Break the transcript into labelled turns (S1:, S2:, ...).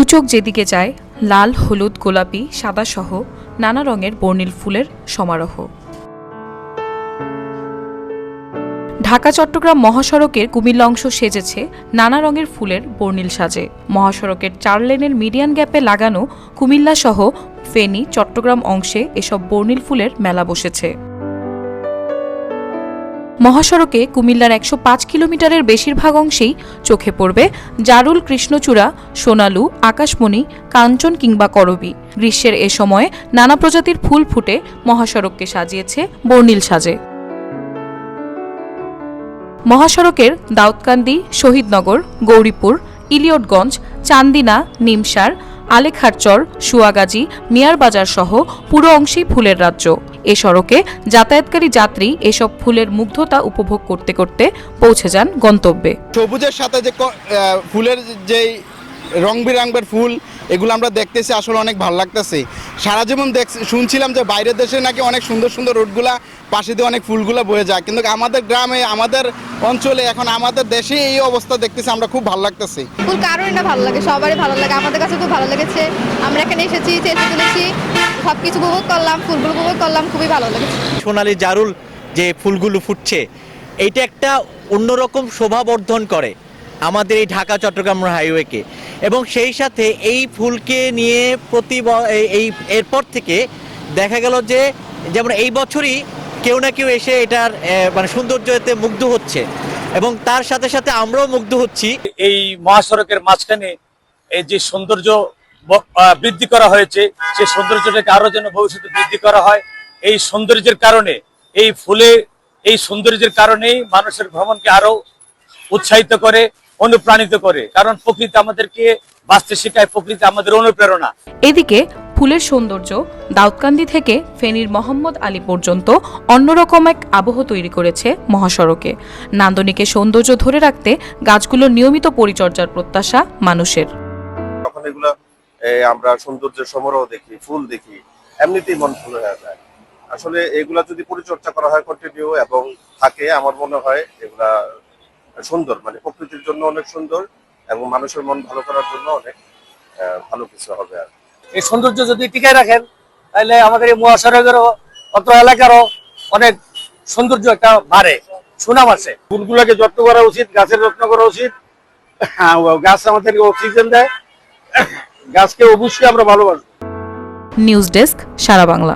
S1: দু চোখ যেদিকে যায়, লাল, হলুদ, গোলাপি সাদা সহ নানা রঙের বর্ণিল ফুলের সমারোহ। ঢাকা, চট্টগ্রাম মহাসড়কের কুমিল্লা অংশ সেজেছে নানা রঙের ফুলের বর্ণিল সাজে। মহাসড়কের চার লেনের মিডিয়ান গ্যাপে লাগানো কুমিল্লা সহ ফেনী, চট্টগ্রাম অংশে এসব বর্ণিল ফুলের মেলা বসেছে। মহাসড়কে কুমিল্লার একশো পাঁচ কিলোমিটারের বেশিরভাগ অংশেই চোখে পড়বে জারুল কৃষ্ণচূড়া, সোনালু, আকাশমণি, কাঞ্চন কিংবা করবি। গ্রীষ্মের এ সময়ে নানা প্রজাতির ফুল ফুটে মহাসড়ককে সাজিয়েছে বর্ণিল সাজে। মহাসড়কের দাউদকান্দি, শহীদনগর, গৌরীপুর, ইলিয়টগঞ্জ, চান্দিনা, নিমসার, আলেখারচর, সুয়াগাজী, মিয়ারবাজার সহ পুরো অংশেই ফুলের রাজ্য। এ সড়কে যাতায়াতকারী যাত্রী এসব ফুলের মুগ্ধতা উপভোগ করতে করতে পৌঁছে যান গন্তব্যে।
S2: সবুজের সাথে যে ফুলের যেই রং বেরঙের ফুল এগুলো আমরা দেখতেছি আসলে অনেক ভালো লাগতেছে। সারা জীবন দেখ শুনছিলাম যে বাইরের দেশে নাকি অনেক সুন্দর সুন্দর রোডগুলা পাশে দিয়ে অনেক ফুলগুলো বয়ে যায়। কিন্তু আমাদের গ্রামে আমাদের অঞ্চলে এখন আমাদের দেশে এই অবস্থা দেখতেছি আমরা খুব ভালো লাগতেছি।
S3: ফুল কারোরই না ভালো লাগে সবারই ভালো লাগে। আমাদের কাছে খুব ভালো লেগেছে। আমরা এখানে এসেছি চেষ্টা তুলেছি। সব কিছু উপভোগ করলাম ফুলগুলো উপভোগ করলাম খুবই ভালো লেগেছে।
S4: সোনালি জারুল যে ফুলগুলো ফুটছে এইটা একটা অন্যরকম শোভাবর্ধন করে আমাদের এই ঢাকা চট্টগ্রাম হাইওয়েকে। এবং সেই সাথে এই ফুলকে নিয়ে প্রতি এই- এরপর থেকে দেখা গেল যে যেমন এই বছরই কেউ না কেউ এসে এটার মানে সৌন্দর্যতে মুগ্ধ হচ্ছে। এবং তার সাথে সাথে আমরাও মুগ্ধ হচ্ছি।
S5: এই মহাসড়কের মাঝখানে এই যে সৌন্দর্য বৃদ্ধি করা হয়েছে, সেই সৌন্দর্যটাকে আরও যেন ভবিষ্যতে বৃদ্ধি করা হয়, এই সৌন্দর্যের কারণে, এই ফুলে, এই সৌন্দর্যের কারণেই মানুষের ভ্রমণকে আরও উৎসাহিত করে অনুপ্রাণিত করে। কারণ প্রকৃতি আমাদেরকে বাঁচতে শেখায় প্রকৃতি আমাদের অনুপ্রেরণা।
S1: এদিকে ফুলের সৌন্দর্য দাউদকান্দি থেকে ফেনীর মোহাম্মদ আলী পর্যন্ত অন্যরকম এক আবহ তৈরি করেছে মহাসড়কে। নান্দনিকের সৌন্দর্য ধরে রাখতে গাছগুলোর নিয়মিত পরিচর্যার প্রত্যাশা মানুষের।
S6: তখন এগুলো এ, আমরা সৌন্দর্যের সমারোহ দেখি ফুল দেখি এমনিতেই মন ফুল হয়ে যায়। আসলে এগুলা যদি পরিচর্যা করা হয় কন্টিনিউ এবং থাকে আমার মনে হয় এগুলা সুন্দর মানে প্রকৃতির জন্য অনেক সুন্দর এবং মানুষের মন ভালো করার জন্য অনেক আহ, ভালো কিছু হবে আর
S5: এই সৌন্দর্য যদি টিকায় রাখেন তাহলে আমাদের এই মহাসড়কেরও অত্র এলাকারও অনেক সৌন্দর্য একটা বাড়ে সুনাম আছে।
S7: ফুলগুলোকে যত্ন করা উচিত গাছের যত্ন করা উচিত। হ্যাঁ, গাছ আমাদেরকে অক্সিজেন দেয়। গাছকে অবশ্যই আমরা ভালোবাসবো।
S1: News desk Sara Bangla.